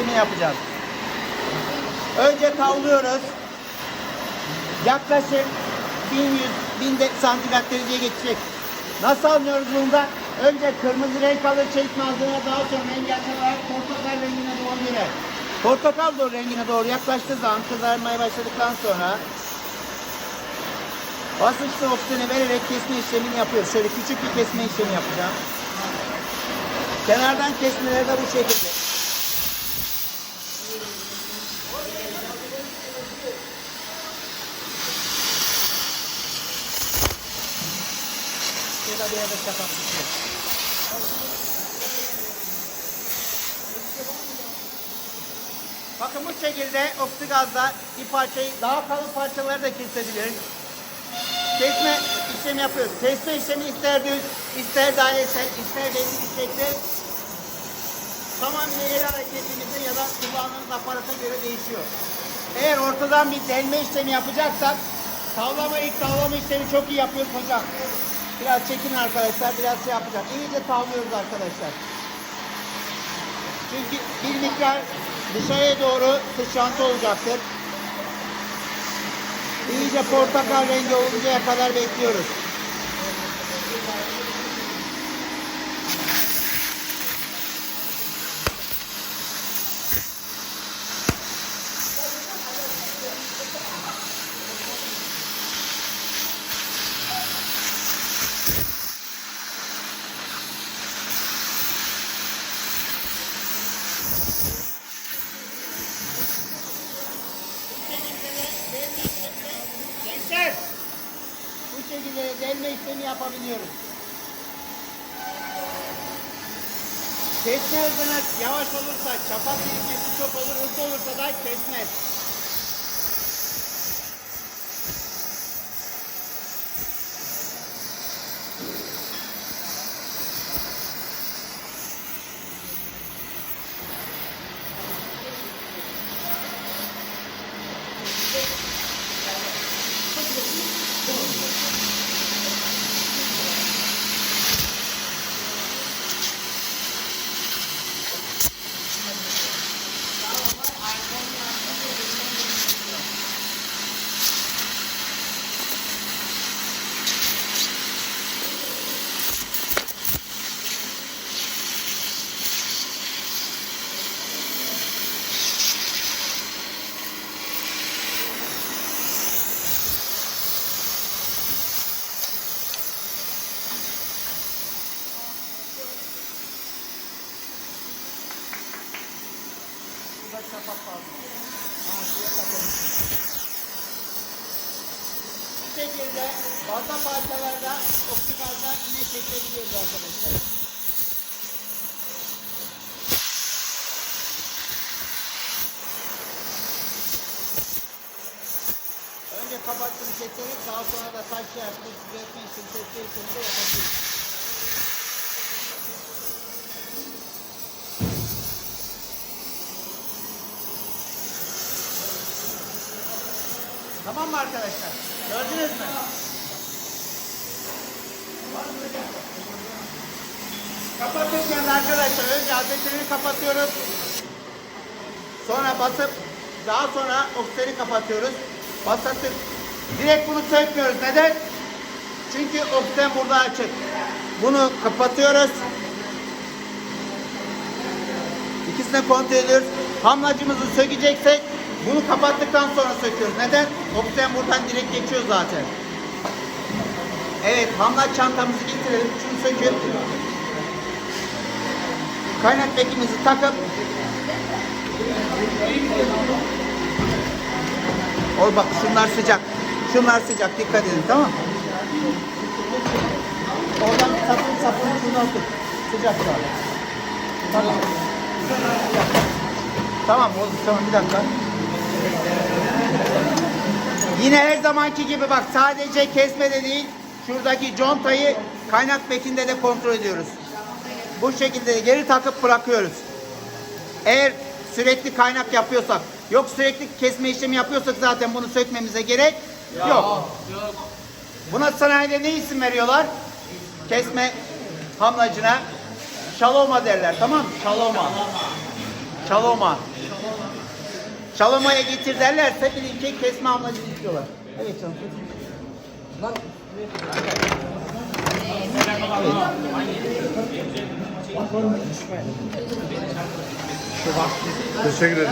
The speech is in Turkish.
işlemi yapacağız. Önce tavlıyoruz. Yaklaşık 1100 1000 de- santigrat dereceye geçecek. Nasıl anlıyoruz bundan? Önce kırmızı renk alır çekme aldığına daha sonra engelli olarak portakal rengine doğru girer. Portakal doğru rengine doğru yaklaştığı zaman kızarmaya başladıktan sonra basınçlı oksijeni vererek kesme işlemini yapıyoruz. Şöyle küçük bir kesme işlemi yapacağım. Kenardan kesmeleri de bu şekilde. Şurada bir yerde kapatmışım. Bakın bu şekilde oksigazda bir parçayı daha kalın parçaları da kesebiliriz. Kesme işlemi yapıyoruz. Kesme işlemi ister düz, ister dairesel, ister belli bir şekilde tamamıyla el hareketimizde ya da kullandığımız aparata göre değişiyor. Eğer ortadan bir delme işlemi yapacaksak tavlama ilk tavlama işlemi çok iyi yapıyoruz hocam. Biraz çekin arkadaşlar, biraz şey yapacağım. İyice tavlıyoruz arkadaşlar. Çünkü bir miktar dışarıya doğru sıçrantı olacaktır. İyice portakal rengi oluncaya kadar bekliyoruz. Şekilde delme işlemi yapabiliyoruz. Kesme hızınız yavaş olursa, çapak birikmesi çok olur, hızlı olursa da kesmez. Burada çapak fazla. Ha, şuraya takılmışım. Bu şekilde fazla parçalarda optikalda yine çekebiliyoruz arkadaşlar. Önce kapattığını çekerek daha sonra da taş yapıp düzeltme işlemi, testi yapabiliriz. Tamam mı arkadaşlar? Gördünüz mü? Kapatırken arkadaşlar önce ateşleri kapatıyoruz. Sonra basıp daha sonra oksijeni kapatıyoruz. Basatıp direkt bunu sökmüyoruz. Neden? Çünkü oksijen burada açık. Bunu kapatıyoruz. İkisini kontrol ediyoruz. Hamlacımızı sökeceksek bunu kapattıktan sonra söküyoruz. Neden? Oksijen buradan direkt geçiyor zaten. Evet, hamlaç çantamızı getirelim. Şunu söküp kaynak bekimizi takıp Ol bak şunlar sıcak. Şunlar sıcak. Dikkat edin tamam mı? Oradan sapın sapın şunu tut. Sıcak şu an. Tamam. Tamam tamam bir dakika. Yine her zamanki gibi bak sadece kesmede değil şuradaki contayı kaynak bekinde de kontrol ediyoruz. Bu şekilde de geri takıp bırakıyoruz. Eğer sürekli kaynak yapıyorsak yok sürekli kesme işlemi yapıyorsak zaten bunu sökmemize gerek yok. Buna sanayide ne isim veriyorlar? Kesme hamlacına şaloma derler tamam mı? Şaloma. Şaloma. Şaloma'ya getir derlerse bilin ki kesme amacı istiyorlar. Evet canım. Lan. Teşekkür ederim.